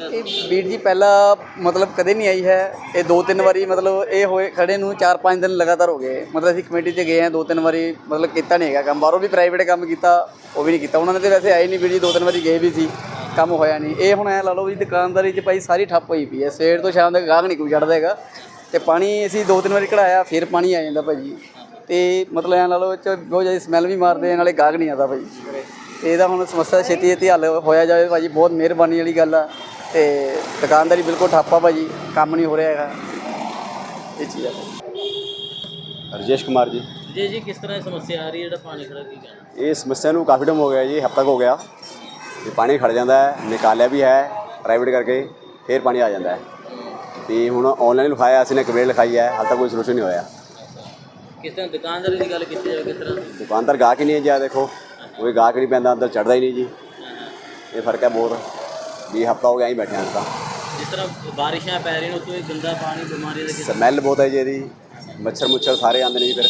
ਇਹ ਵੀਰ ਜੀ ਪਹਿਲਾਂ ਮਤਲਬ ਕਦੇ ਨਹੀਂ ਆਈ ਹੈ। ਇਹ ਦੋ ਤਿੰਨ ਵਾਰੀ ਮਤਲਬ ਇਹ ਹੋਏ ਖੜੇ ਨੂੰ 4-5 ਦਿਨ ਲਗਾਤਾਰ ਹੋ ਗਏ। ਮਤਲਬ ਅਸੀਂ ਕਮੇਟੀ 'ਚ ਗਏ ਹਾਂ ਦੋ ਤਿੰਨ ਵਾਰੀ ਮਤਲਬ ਕੀਤਾ ਨਹੀਂ ਹੈਗਾ ਕੰਮ। ਬਾਹਰੋਂ ਵੀ ਪ੍ਰਾਈਵੇਟ ਕੰਮ ਕੀਤਾ ਉਹ ਵੀ ਨਹੀਂ ਕੀਤਾ। ਉਹਨਾਂ ਨੇ ਤੇ ਵੈਸੇ ਆਏ ਨਹੀਂ ਵੀਰ ਜੀ ਦੋ ਤਿੰਨ ਵਾਰੀ ਗਏ ਵੀ ਸੀ ਕੰਮ ਹੋਇਆ ਨਹੀਂ। ਇਹ ਹੁਣ ਐ ਲਾ ਲਓ ਵੀ ਦੁਕਾਨਦਾਰੀ 'ਚ ਭਾਈ ਸਾਰੀ ਠੱਪ ਹੋਈ ਪਈ ਹੈ। ਸਵੇਰ ਤੋਂ ਸ਼ਾਮ ਤੱਕ ਗਾਹਕ ਨਹੀਂ ਕੋਈ ਚੜਦਾ ਹੈਗਾ। ਤੇ ਪਾਣੀ ਅਸੀਂ ਦੋ ਤਿੰਨ ਵਾਰੀ ਕਢਾਇਆ ਫਿਰ ਪਾਣੀ ਆ ਜਾਂਦਾ ਭਾਜੀ। ਤੇ ਮਤਲਬ ਐ ਲਾ ਲਓ ਇਹ 'ਚ ਬਹੁਤ ਜ਼ਿਆਦਾ ਸਮੈਲ ਵੀ ਮਾਰਦੇ ਆ, ਨਾਲੇ ਗਾਹਕ ਨਹੀਂ ਆਦਾ ਭਾਜੀ। ਤੇ ਇਹਦਾ ਹੁਣ ਸਮੱਸਿਆ ਛੇਤੀ ਛੇਤੀ ਹੱਲ ਹੋਇਆ ਜਾਵੇ ਭਾਜੀ ਬਹੁਤ ਮਿਹਰਬਾਨੀ ਵਾਲੀ ਗੱਲ ਆ। ਤੇ ਦੁਕਾਨਦਾਰੀ ਬਿਲਕੁਲ ਠੱਪਾ ਭਾਜੀ ਕੰਮ ਨਹੀਂ ਹੋ ਰਿਹਾ ਹੈਗਾ। ਇਹ ਚੀਜ਼ ਆ। ਰਜੇਸ਼ ਕੁਮਾਰ ਜੀ। ਜੀ ਜੀ ਕਿਸ ਤਰ੍ਹਾਂ ਦੀ ਸਮੱਸਿਆ ਆ ਰਹੀ ਹੈ? ਜਿਹੜਾ ਪਾਣੀ ਖੜਾ ਕੀ ਕਹਿਣਾ? ਇਹ ਸਮੱਸਿਆ ਨੂੰ ਕਾਫੀ ਟਾਈਮ ਹੋ ਗਿਆ ਜੀ ਹਫ਼ਤਾ ਕੁ ਹੋ ਗਿਆ। ਤੇ ਪਾਣੀ ਖੜ ਜਾਂਦਾ ਹੈ ਨਿਕਾਲਿਆ ਵੀ ਹੈ ਪ੍ਰਾਈਵੇਟ ਕਰਕੇ ਫਿਰ ਪਾਣੀ ਆ ਜਾਂਦਾ ਹੈ। ਤੇ ਹੁਣ ਆਨਲਾਈਨ ਲਿਖਾਇਆ ਅਸੀਂ ਨੇ ਕੰਪਲੇਂਟ ਲਿਖਾਈ ਹੈ ਹਾਲ ਤੱਕ ਕੋਈ ਸੋਲੂਸ਼ਨ ਨਹੀਂ ਹੋਇਆ। ਕਿਸ ਤਰ੍ਹਾਂ ਦੁਕਾਨਦਾਰੀ ਦੀ ਗੱਲ ਕੀਤੀ ਜਾਵੇ ਕਿਸ ਤਰ੍ਹਾਂ? ਦੁਕਾਨਦਾਰ ਗਾਹਕ ਹੀ ਨਹੀਂ ਹੈ ਜੀ ਆਹ ਦੇਖੋ। ਕੋਈ ਗਾਹਕ ਨਹੀਂ ਪੈਂਦਾ ਅੰਦਰ ਚੜਦਾ ਹੀ ਨਹੀਂ ਜੀ। ਇਹ ਫ਼ਰਕ ਹੈ ਬਹੁਤ। ਵੀ ਹਫ਼ਤਾ ਹੋ ਗਿਆ ਹੀ ਬੈਠੇ ਹਾਂ ਅਸੀਂ ਤਾਂ। ਜਿਸ ਤਰ੍ਹਾਂ ਬਾਰਿਸ਼ਾਂ ਪੈ ਰਹੀਆਂ ਉਤੋਂ ਇਹ ਗੰਦਾ ਪਾਣੀ ਬਿਮਾਰੀ ਦਾ ਕਿਸ ਸਮੈਲ ਬਹੁਤ ਹੈ ਜੀ ਇਹਦੀ। ਮੱਛਰ ਮੁੱਛਰ ਸਾਰੇ ਆਉਂਦੇ ਨੇ ਜੀ ਫਿਰ।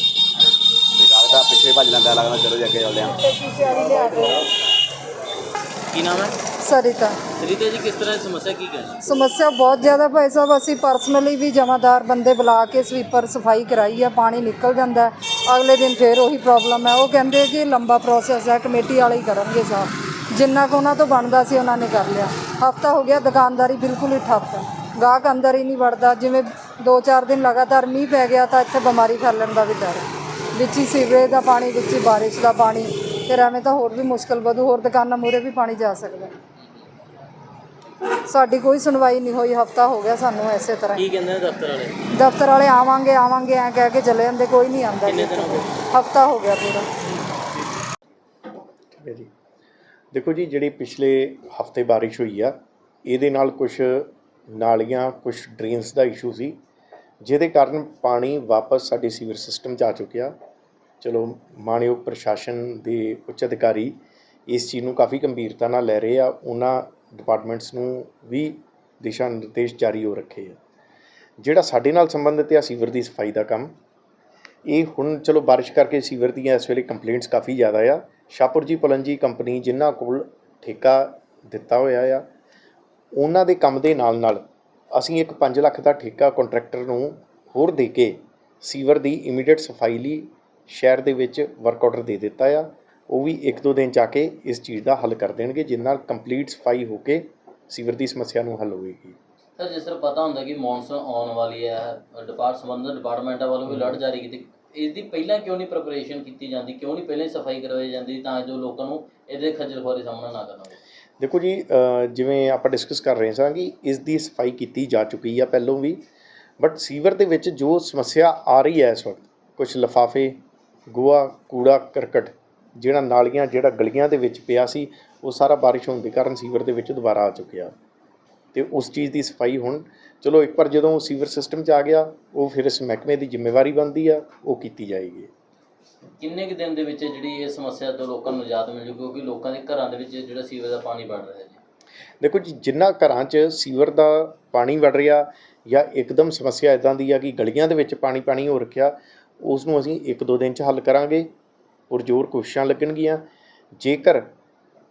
ਤਾਂ ਪਿੱਛੇ ਭੱਜ ਲੈਂਦਾ ਲੱਗਦਾ ਚਲੋ ਜੀ ਅੱਗੇ ਚੱਲਦੇ ਹਾਂ। ਕੀ ਨਾਮ ਹੈ? ਸਰਿਤਾ। ਰੀਤਾ ਜੀ ਕਿਸ ਤਰ੍ਹਾਂ ਦੀ ਸਮੱਸਿਆ ਕੀ ਕਹਿਣਾ ਸਮੱਸਿਆ ਬਹੁਤ ਜ਼ਿਆਦਾ ਭਾਈ ਸਾਹਿਬ ਅਸੀਂ ਪਰਸਨਲੀ ਵੀ ਜਮਾਦਾਰ ਬੰਦੇ ਬੁਲਾ ਕੇ ਸਵੀਪਰ ਸਫ਼ਾਈ ਕਰਾਈ ਹੈ ਪਾਣੀ ਨਿਕਲ ਜਾਂਦਾ। ਹੈ। ਅਗਲੇ ਦਿਨ ਫੇਰ ਉਹੀ ਪ੍ਰੋਬਲਮ ਹੈ। ਉਹ ਕਹਿੰਦੇ ਕਿ ਲੰਬਾ ਪ੍ਰੋਸੈਸ ਹੈ ਕਮੇਟੀ ਵਾਲੇ ਹੀ ਕਰਨਗੇ ਸਾਫ਼। ਜਿੰਨਾ ਕੁ ਉਹਨਾਂ ਤੋਂ ਬਣਦਾ ਸੀ ਉਹਨਾਂ ਨੇ ਕਰ ਲਿਆ। ਹਫਤਾ ਹੋ ਗਿਆ ਦੁਕਾਨਦਾਰੀ ਬਿਲਕੁਲ ਹੀ ਠੱਪ। ਹੈ ਗਾਹਕ ਅੰਦਰ ਹੀ ਨਹੀਂ ਵੜਦਾ। ਜਿਵੇਂ 2-4 ਦਿਨ ਲਗਾਤਾਰ ਮੀਂਹ ਪੈ ਗਿਆ ਤਾਂ ਇੱਥੇ ਬਿਮਾਰੀ ਫੈਲਣ ਦਾ ਵੀ ਡਰ ਹੈ। ਵਿੱਚ ਹੀ ਸੀਵਰੇਜ ਦਾ ਪਾਣੀ ਵਿੱਚ ਹੀ ਬਾਰਿਸ਼ ਦਾ ਪਾਣੀ ਫਿਰ ਐਵੇਂ ਤਾਂ ਹੋਰ ਵੀ ਮੁਸ਼ਕਲ ਵਧੂ ਹੋਰ ਦੁਕਾਨਾਂ ਮੂਹਰੇ ਵੀ ਪਾਣੀ ਜਾ ਸਕਦਾ। ਸਾਡੀ ਕੋਈ ਸੁਣਵਾਈ ਨਹੀਂ ਹੋਈ ਹਫਤਾ ਹੋ ਗਿਆ ਸਾਨੂੰ ਐਸੇ ਤਰ੍ਹਾਂ। ਕੀ ਕਹਿੰਦੇ ਨੇ ਦਫ਼ਤਰ ਵਾਲੇ? ਦਫ਼ਤਰ ਵਾਲੇ ਆਵਾਂਗੇ ਆਵਾਂਗੇ ਐ ਕਹਿ ਕੇ ਚਲੇ ਜਾਂਦੇ ਕੋਈ ਨਹੀਂ ਆਂਦਾ ਕਿੰਨੇ ਦਿਨ ਹੋ ਗਏ? ਹਫਤਾ ਹੋ ਗਿਆ ਪੂਰਾ। ਠੀਕ ਹੈ ਜੀ। ਦੇਖੋ ਜੀ, ਜਿਹੜੀ ਪਿਛਲੇ ਹਫ਼ਤੇ ਬਾਰਿਸ਼ ਹੋਈ ਆ, ਇਹਦੇ ਨਾਲ ਕੁਝ ਨਾਲੀਆਂ ਕੁਝ ਡਰੇਨਸ ਦਾ ਇਸ਼ੂ ਸੀ, ਜਿਹਦੇ ਕਾਰਨ ਪਾਣੀ ਵਾਪਸ ਸਾਡੇ ਸੀਵਰ ਸਿਸਟਮ 'ਚ ਆ ਚੁੱਕਿਆ। ਚਲੋ ਮਾਣਯੋਗ ਪ੍ਰਸ਼ਾਸਨ ਦੇ ਉੱਚ ਅਧਿਕਾਰੀ ਇਸ ਚੀਜ਼ ਨੂੰ ਕਾਫੀ ਗੰਭੀਰਤਾ ਨਾਲ ਲੈ ਰਹੇ ਆ, ਉਹਨਾਂ ਡਿਪਾਰਟਮੈਂਟਸ ਨੂੰ ਵੀ ਦਿਸ਼ਾ ਨਿਰਦੇਸ਼ ਜਾਰੀ ਹੋ ਰੱਖੇ ਆ। ਜਿਹੜਾ ਸਾਡੇ ਨਾਲ ਸੰਬੰਧਿਤ ਆ ਸੀਵਰ ਦੀ ਸਫ਼ਾਈ ਦਾ ਕੰਮ, ਇਹ ਹੁਣ ਚਲੋ ਬਾਰਿਸ਼ ਕਰਕੇ ਸੀਵਰ ਦੀਆਂ ਇਸ ਵੇਲੇ ਕੰਪਲੇਂਟਸ ਕਾਫੀ ਜ਼ਿਆਦਾ ਆ ਸ਼ਾਹਪੁਰ ਜੀ ਪਲੰਜੀ ਕੰਪਨੀ ਜਿਨ੍ਹਾਂ ਕੋਲ ਠੇਕਾ ਦਿੱਤਾ ਹੋਇਆ ਆ ਉਹਨਾਂ ਦੇ ਕੰਮ ਦੇ ਨਾਲ ਨਾਲ ਅਸੀਂ ਇੱਕ 5 ਲੱਖ ਦਾ ਠੇਕਾ ਕੰਟਰੈਕਟਰ ਨੂੰ ਹੋਰ ਦੇ ਕੇ ਸੀਵਰ ਦੀ ਇਮੀਡੀਏਟ ਸਫ਼ਾਈ ਲਈ ਸ਼ਹਿਰ ਦੇ ਵਿੱਚ ਵਰਕ ਆਰਡਰ ਦੇ ਦਿੱਤਾ ਆ। ਉਹ ਵੀ ਇੱਕ ਦੋ ਦਿਨ ਆ ਕੇ ਇਸ ਚੀਜ਼ ਦਾ ਹੱਲ ਕਰ ਦੇਣਗੇ ਜਿਸ ਨਾਲ ਕੰਪਲੀਟ ਸਫ਼ਾਈ ਹੋ ਕੇ ਸੀਵਰ ਦੀ ਸਮੱਸਿਆ ਨੂੰ ਹੱਲ ਹੋਏਗੀ। ਸਰ ਜਿਸ ਤਰ੍ਹਾਂ ਪਤਾ ਹੁੰਦਾ ਕਿ ਮੌਨਸੂਨ ਆਉਣ ਵਾਲੀ ਹੈ ਡਿਪਾਰਟ ਸੰਬੰਧਿਤ ਡਿਪਾਰਟਮੈਂਟਾਂ ਵੱਲੋਂ ਵੀ ਅਲਰਟ ਜਾਰੀ ਕੀਤੀ ਇਸ ਦੀ ਪਹਿਲਾਂ ਕਿਉਂ ਨਹੀਂ ਪ੍ਰੈਪਰੇਸ਼ਨ ਕੀਤੀ ਜਾਂਦੀ? ਕਿਉਂ ਨਹੀਂ ਪਹਿਲਾਂ ਹੀ ਸਫ਼ਾਈ ਕਰਵਾਈ ਜਾਂਦੀ ਤਾਂ ਜੋ ਲੋਕਾਂ ਨੂੰ ਇਹਦੇ ਖੱਜਲ ਖੁਆਰੀ ਸਾਹਮਣਾ ਨਾ ਕਰਨਾ ਪਵੇ ਦੇਖੋ ਜੀ ਜਿਵੇਂ ਆਪਾਂ ਡਿਸਕਸ ਕਰ ਰਹੇ ਸਾਂ ਕਿ ਇਸ ਦੀ ਸਫ਼ਾਈ ਕੀਤੀ ਜਾ ਚੁੱਕੀ ਆ ਪਹਿਲੋਂ ਵੀ ਬਟ ਸੀਵਰ ਦੇ ਵਿੱਚ ਜੋ ਸਮੱਸਿਆ ਆ ਰਹੀ ਹੈ ਇਸ ਵਕਤ ਕੁਝ ਲਫਾਫੇ, ਗੋਆ, ਕੂੜਾ, ਕਰਕਟ, ਜਿਹੜਾ ਨਾਲੀਆਂ, ਜਿਹੜਾ ਗਲੀਆਂ ਦੇ ਵਿੱਚ ਪਿਆ ਸੀ, ਉਹ ਸਾਰਾ ਬਾਰਿਸ਼ ਹੋਣ ਦੇ ਕਾਰਨ ਸੀਵਰ ਦੇ ਵਿੱਚ ਦੁਬਾਰਾ ਆ ਚੁੱਕਿਆ। ਤੇ ਉਸ ਚੀਜ਼ ਦੀ ਸਫ਼ਾਈ ਹੁਣ ਚਲੋ ਇੱਕ ਵਾਰ ਜਦੋਂ ਸੀਵਰ ਸਿਸਟਮ 'ਚ ਆ ਗਿਆ ਉਹ ਫਿਰ ਇਸ ਮਹਿਕਮੇ ਦੀ ਜ਼ਿੰਮੇਵਾਰੀ ਬਣਦੀ ਆ ਉਹ ਕੀਤੀ ਜਾਏਗੀ। ਕਿੰਨੇ ਕੁ ਦਿਨ ਦੇ ਵਿੱਚ ਜਿਹੜੀ ਇਹ ਸਮੱਸਿਆ ਤੋਂ ਲੋਕਾਂ ਨੂੰ ਨਿਜਾਤ ਮਿਲ ਜੂ ਕਿਉਂਕਿ ਲੋਕਾਂ ਦੇ ਘਰਾਂ ਦੇ ਵਿੱਚ ਜਿਹੜਾ ਸੀਵਰ ਦਾ ਪਾਣੀ ਵੜ ਰਿਹਾ ਜੀ? ਦੇਖੋ ਜੀ ਜਿੰਨਾ ਘਰਾਂ 'ਚ ਸੀਵਰ ਦਾ ਪਾਣੀ ਵੜ ਰਿਹਾ ਜਾਂ ਇੱਕਦਮ ਸਮੱਸਿਆ ਇਦਾਂ ਦੀ ਆ ਕਿ ਗਲੀਆਂ ਦੇ ਵਿੱਚ ਪਾਣੀ ਪਾਣੀ ਹੋ ਰੱਖਿਆ ਉਸ ਨੂੰ ਅਸੀਂ ਇੱਕ ਦੋ ਦਿਨ 'ਚ ਹੱਲ ਕਰਾਂਗੇ ਪੁਰਜ਼ੋਰ ਕੋਸ਼ਿਸ਼ਾਂ ਲੱਗਣਗੀਆਂ। ਜੇਕਰ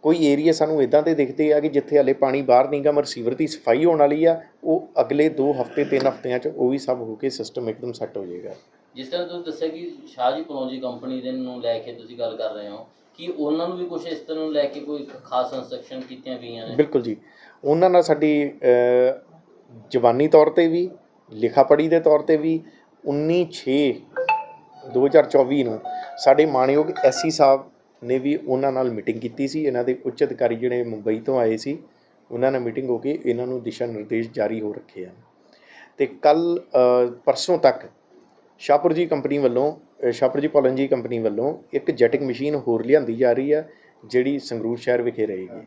ਕੋਈ ਏਰੀਆ ਸਾਨੂੰ ਇਦਾਂ ਦੇ ਦਿਖਦੇ ਆ ਕਿ ਜਿੱਥੇ ਹਲੇ ਪਾਣੀ ਬਾਹਰ ਨਹੀਂ ਗਾ ਮਰ ਸੀਵਰ ਦੀ ਸਫ਼ਾਈ ਹੋਣ ਵਾਲੀ ਆ ਉਹ ਅਗਲੇ 2 ਹਫ਼ਤੇ 3 ਹਫ਼ਤਿਆਂ 'ਚ ਉਹ ਵੀ ਸਭ ਹੋ ਕੇ ਸਿਸਟਮ ਇੱਕਦਮ ਸੈੱਟ ਹੋ ਜਾਏਗਾ। ਜਿਸ ਤਰ੍ਹਾਂ ਤੁਸੀਂ ਦੱਸਿਆ ਕਿ ਸ਼ਾਹਜੀ ਕਲੋਜੀ ਕੰਪਨੀ ਦੇ ਨੂੰ ਲੈ ਕੇ ਤੁਸੀਂ ਗੱਲ ਕਰ ਰਹੇ ਹੋ ਕਿ ਉਹਨਾਂ ਨੂੰ ਵੀ ਕੁਝ ਇਸ ਤਰ੍ਹਾਂ ਨੂੰ ਲੈ ਕੇ ਕੋਈ ਖਾਸ ਇੰਸਟਰਕਸ਼ਨ ਕੀਤੀਆਂ ਗਈਆਂ ਨੇ? ਬਿਲਕੁਲ ਜੀ। ਉਹਨਾਂ ਨਾਲ ਸਾਡੀ ਅ, ਜ਼ਬਾਨੀ ਤੌਰ ਤੇ ਵੀ ਲਿਖਾ ਪੜ੍ਹੀ ਦੇ ਤੌਰ ਤੇ ਵੀ 19 6 2024 ਨੂੰ ਸਾਡੇ ਮਾਣਯੋਗ ਐਸਸੀ ਸਾਹਿਬ ਨੇ ਵੀ ਉਹਨਾਂ ਨਾਲ ਮੀਟਿੰਗ ਕੀਤੀ ਸੀ ਇਹਨਾਂ ਦੇ ਉੱਚ ਅਧਿਕਾਰੀ ਜਿਹੜੇ ਮੁੰਬਈ ਤੋਂ ਆਏ ਸੀ ਉਹਨਾਂ ਨਾਲ ਮੀਟਿੰਗ ਹੋ ਕੇ ਇਹਨਾਂ ਨੂੰ ਦਿਸ਼ਾ ਨਿਰਦੇਸ਼ ਜਾਰੀ ਹੋ ਰੱਖੇ ਹਨ। ਤੇ ਕੱਲ ਪਰਸੋਂ ਤੱਕ ਸ਼ਾਹਪੁਰ ਜੀ ਕੰਪਨੀ ਵੱਲੋਂ ਅ, ਸ਼ਾਹਪੁਰ ਜੀ ਪੋਲਨ ਜੀ ਕੰਪਨੀ ਵੱਲੋਂ ਇੱਕ ਜੈਟਿੰਗ ਮਸ਼ੀਨ ਹੋਰ ਲਿਆਂਦੀ ਜਾ ਰਹੀ ਹੈ ਜਿਹੜੀ ਸੰਗਰੂਰ ਸ਼ਹਿਰ ਵਿਖੇ ਰਹੇਗੀ।